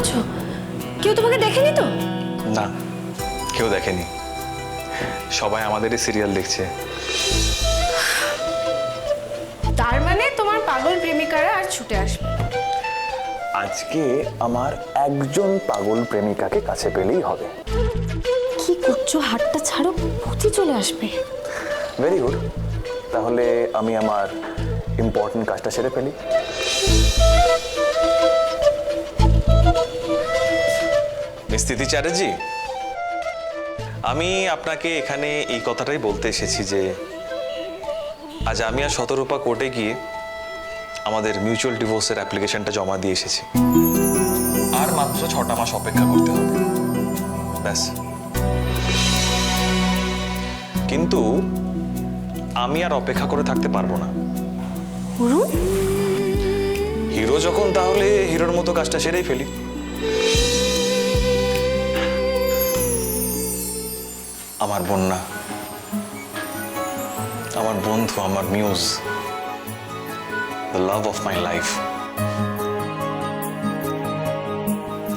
করছ? কেউ তোমাকে দেখেনি তো? না কেউ দেখেনি। সবাই আমাদেরই সিরিয়াল দেখছে। তার মানে তোমার পাগল প্রেমিকারা আর ছুটে আসবে। আজকে আমার একজন পাগল প্রেমিকাকে কাছে পেলেই হবে। কি করছ? হাতটা ছাড়ো পথে চলে আসবে। ভেরি গুড তাহলে আমি আমার ইম্পর্টেন্ট কাজটা সেরে ফেলি। মিস তিথি চ্যাটার্জি? আমি আপনাকে এখানে এই কথাটাই বলতে এসেছি যে আজ আমি আর শতরূপা কোর্টে গিয়ে আমাদের মিউচুয়াল ডিভোর্সের অ্যাপ্লিকেশনটা জমা দিয়ে এসেছি। আর মাত্র ছটা মাস অপেক্ষা করতে হবে। ব্যাস। কিন্তু আমি আর অপেক্ষা করে থাকতে পারব না। হিরো যখন তাহলে হিরোর মতো কাজটা সেরেই ফেলি। আমার বন্যা, আমার বন্ধু, আমার muse the love of my life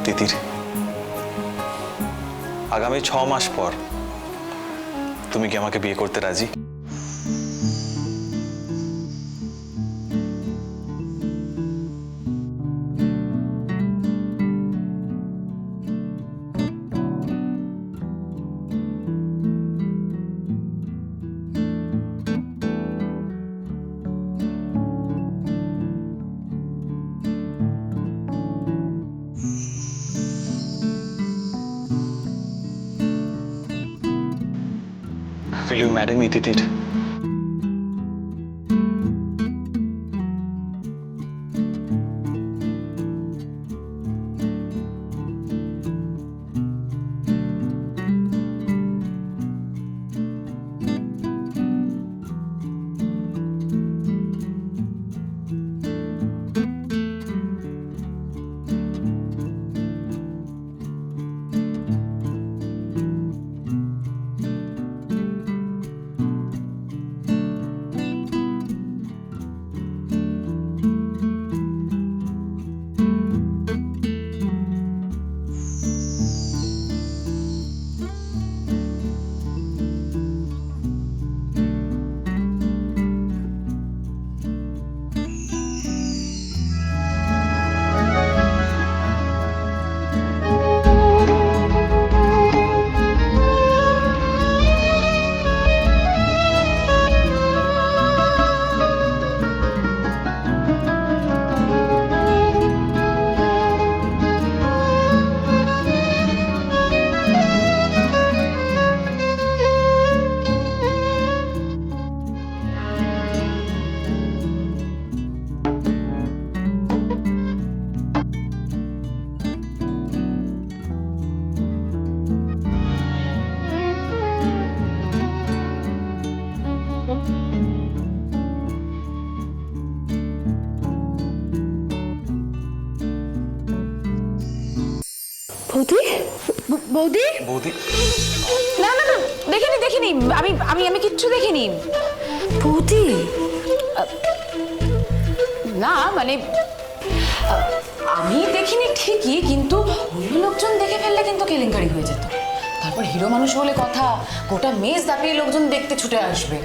Titir, আগামী ছ মাস পর তুমি কি আমাকে বিয়ে করতে রাজি? for you, madam. He did it. বৌদি? বৌদি? বৌদি। না না না দেখিনি দেখিনি। আমি আমি আমি কিচ্ছু দেখিনি। বৌদি। না মানে আমি দেখিনি ঠিকই কিন্তু অন্য লোকজন দেখে ফেললে কিন্তু কেলেঙ্কারি হয়ে যেত। তারপর হিরো মানুষ বলে কথা গোটা মেজ দাপিয়ে লোকজন দেখতে ছুটে আসবে।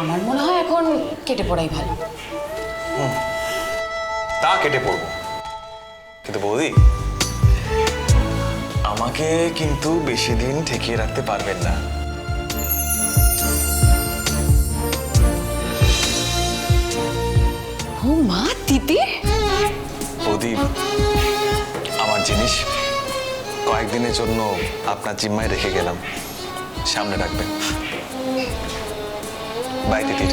আমার মনে হয় এখন কেটে পড়াই ভালো। তা কেটে পড়ব। কিন্তু বৌদি আমাকে কিন্তু বেশি দিন ঠেকিয়ে রাখতে পারবেন না। ও মা তিতির বৌদি আমার জিনিস কয়েকদিনের জন্য আপনার জিম্মায় রেখে গেলাম। সামনে রাখবেন। বাই তিতির